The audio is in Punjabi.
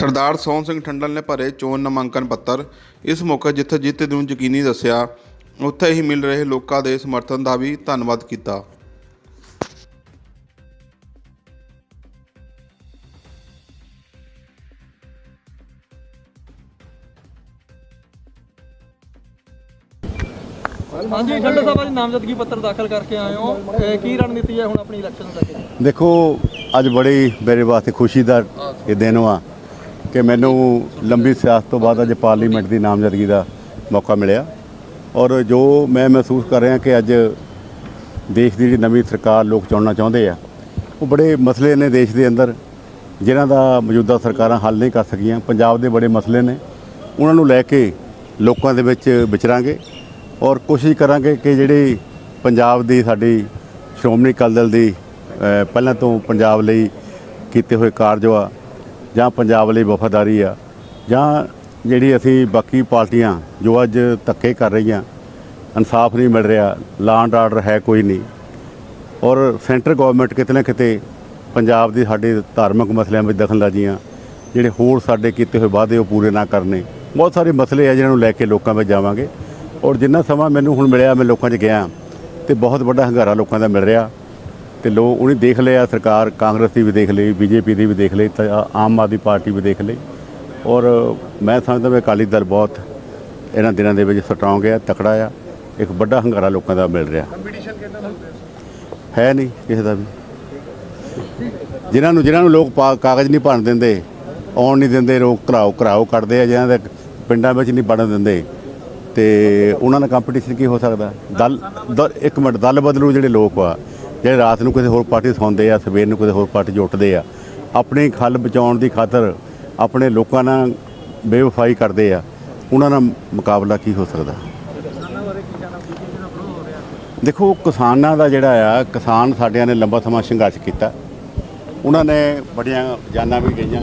ਸਰਦਾਰ ਸੋਹਣ ਸਿੰਘ ਠੰਡਲ ਨੇ ਭਰੇ ਚੋਣ ਨਾਮਾਂਕਨ ਪੱਤਰ। ਇਸ ਮੌਕੇ ਜਿੱਥੇ ਜਿੱਤ ਨੂੰ ਯਕੀਨੀ ਦੱਸਿਆ ਉੱਥੇ ਹੀ ਮਿਲ ਰਹੇ ਲੋਕਾਂ ਦੇ ਸਮਰਥਨ ਦਾ ਵੀ ਧੰਨਵਾਦ ਕੀਤਾ। ਹਾਂਜੀ ਠੰਡੇ ਸਾਹਿਬ ਅੱਜ ਨਾਮਜ਼ਦਗੀ ਪੱਤਰ ਦਾਖਲ ਕਰਕੇ ਆਏ ਹੋ। ਇਹ ਕੀ ਰਣਨੀਤੀ ਹੈ ਹੁਣ ਆਪਣੀ ਇਲੈਕਸ਼ਨ ਕੇ? ਦੇਖੋ ਅੱਜ ਬੜੀ ਮੇਰੇ ਵਾਸਤੇ ਖੁਸ਼ੀ ਦਾ ਇਹ ਦਿਨ ਵਾ। ਕਿ ਮੈਨੂੰ ਲੰਬੀ ਸਿਆਸਤ ਤੋਂ ਬਾਅਦ ਅੱਜ ਪਾਰਲੀਮੈਂਟ ਦੀ ਨਾਮਜ਼ਦਗੀ ਦਾ ਮੌਕਾ ਮਿਲਿਆ। ਔਰ ਜੋ ਮੈਂ ਮਹਿਸੂਸ ਕਰ ਰਿਹਾ ਕਿ ਅੱਜ ਦੇਸ਼ ਦੀ ਜਿਹੜੀ ਨਵੀਂ ਸਰਕਾਰ ਲੋਕ ਚੁਣਨਾ ਚਾਹੁੰਦੇ ਆ, ਉਹ ਬੜੇ ਮਸਲੇ ਨੇ ਦੇਸ਼ ਦੇ ਅੰਦਰ, ਜਿਨ੍ਹਾਂ ਦਾ ਮੌਜੂਦਾ ਸਰਕਾਰਾਂ ਹੱਲ ਨਹੀਂ ਕਰ ਸਕੀਆਂ। ਪੰਜਾਬ ਦੇ ਬੜੇ ਮਸਲੇ ਨੇ। ਉਹਨਾਂ ਨੂੰ ਲੈ ਕੇ ਲੋਕਾਂ ਦੇ ਵਿੱਚ ਵਿਚਰਾਂਗੇ ਔਰ ਕੋਸ਼ਿਸ਼ ਕਰਾਂਗੇ ਕਿ ਜਿਹੜੀ ਪੰਜਾਬ ਦੀ ਸਾਡੀ ਸ਼੍ਰੋਮਣੀ ਅਕਾਲੀ ਦਲ ਦੀ ਪਹਿਲਾਂ ਤੋਂ ਪੰਜਾਬ ਲਈ ਕੀਤੇ ਹੋਏ ਕਾਰਜ ਆ ਜਾਂ ਪੰਜਾਬ ਲਈ ਵਫਾਦਾਰੀ ਆ, ਜਾਂ ਜਿਹੜੀ ਅਸੀਂ ਬਾਕੀ ਪਾਰਟੀਆਂ ਜੋ ਅੱਜ ਧੱਕੇ ਕਰ ਰਹੀਆਂ, ਇਨਸਾਫ ਨਹੀਂ ਮਿਲ ਰਿਹਾ ਲਾਂਡ ਆਰਡਰ ਹੈ ਕੋਈ ਨਹੀਂ। ਔਰ ਸੈਂਟਰ ਗਵਰਨਮੈਂਟ ਕਿਤੇ ਨਾ ਕਿਤੇ ਪੰਜਾਬ ਦੀ ਸਾਡੇ ਧਾਰਮਿਕ ਮਸਲਿਆਂ ਵਿੱਚ ਦਖਲਅੰਦਾਜ਼ੀਆਂ, ਜਿਹੜੇ ਹੋਰ ਸਾਡੇ ਕੀਤੇ ਹੋਏ ਵਾਅਦੇ ਉਹ ਪੂਰੇ ਨਾ ਕਰਨੇ। ਬਹੁਤ ਸਾਰੇ ਮਸਲੇ ਆ ਜਿਹਨਾਂ ਨੂੰ ਲੈ ਕੇ ਲੋਕਾਂ ਵਿੱਚ ਜਾਵਾਂਗੇ। ਔਰ ਜਿੰਨਾ ਸਮਾਂ ਮੈਨੂੰ ਹੁਣ ਮਿਲਿਆ, ਮੈਂ ਲੋਕਾਂ 'ਚ ਗਿਆ, ਤੇ ਬਹੁਤ ਵੱਡਾ ਹੰਗਾਰਾ ਲੋਕਾਂ ਦਾ ਮਿਲ ਰਿਹਾ। ਤੇ ਲੋਕ ਉਹਨੇ ਦੇਖ ਲਿਆ ਸਰਕਾਰ ਕਾਂਗਰਸ ਦੀ ਵੀ ਦੇਖ ਲਈ ਬੀਜੇਪੀ ਦੀ ਵੀ ਦੇਖ ਲਈ ਤੇ ਆਮ ਆਦਮੀ ਪਾਰਟੀ ਵੀ ਦੇਖ ਲਈ। ਔਰ ਮੈਂ ਸਮਝਦਾ ਵੀ ਅਕਾਲੀ ਦਲ ਬਹੁਤ ਇਹਨਾਂ ਦਿਨਾਂ ਦੇ ਵਿੱਚ ਸਟਰੋਂਗ ਹੈ ਤਕੜਾ ਆ। ਇੱਕ ਵੱਡਾ ਹੰਗਾਰਾ ਲੋਕਾਂ ਦਾ ਮਿਲ ਰਿਹਾ। ਹੈ ਨਹੀਂ ਕਿਸੇ ਦਾ ਵੀ। ਜਿਨ੍ਹਾਂ ਨੂੰ ਜਿਨ੍ਹਾਂ ਨੂੰ ਲੋਕ ਕਾਗਜ਼ ਨਹੀਂ ਭਰਨ ਦਿੰਦੇ ਆਉਣ ਨਹੀਂ ਦਿੰਦੇ ਲੋਕ ਘਰਾਓ ਘਰਾਓ ਕੱਢਦੇ ਆ ਜਿਨ੍ਹਾਂ ਦੇ ਪਿੰਡਾਂ ਵਿੱਚ ਨਹੀਂ ਵੜਨ ਦਿੰਦੇ। ਤੇ ਉਹਨਾਂ ਦਾ ਕੰਪੀਟੀਸ਼ਨ ਕੀ ਹੋ ਸਕਦਾ? ਦਲ- ਇੱਕ ਮਿੰਟ ਦਲ ਬਦਲੂ ਜਿਹੜੇ ਲੋਕ ਆ। ਜਿਹੜੇ ਰਾਤ ਨੂੰ ਕਿਸੇ ਹੋਰ ਪਾਰਟੀ ਸੌਂਦੇ ਆ, ਸਵੇਰ ਨੂੰ ਕਿਸੇ ਹੋਰ ਪਾਰਟੀ 'ਚ ਉੱਠਦੇ ਆ, ਆਪਣੀ ਖੱਲ ਬਚਾਉਣ ਦੀ ਖਾਤਰ ਆਪਣੇ ਲੋਕਾਂ ਨਾਲ ਬੇਵਫਾਈ ਕਰਦੇ ਆ, ਉਹਨਾਂ ਨਾਲ ਮੁਕਾਬਲਾ ਕੀ ਹੋ ਸਕਦਾ? ਦੇਖੋ, ਕਿਸਾਨਾਂ ਦਾ ਜਿਹੜਾ ਆ, ਕਿਸਾਨ ਸਾਡਿਆਂ ਨੇ ਲੰਬਾ ਸਮਾਂ ਸੰਘਰਸ਼ ਕੀਤਾ। ਉਹਨਾਂ ਨੇ ਬੜੀਆਂ ਜਾਨਾਂ ਵੀ ਗਈਆਂ।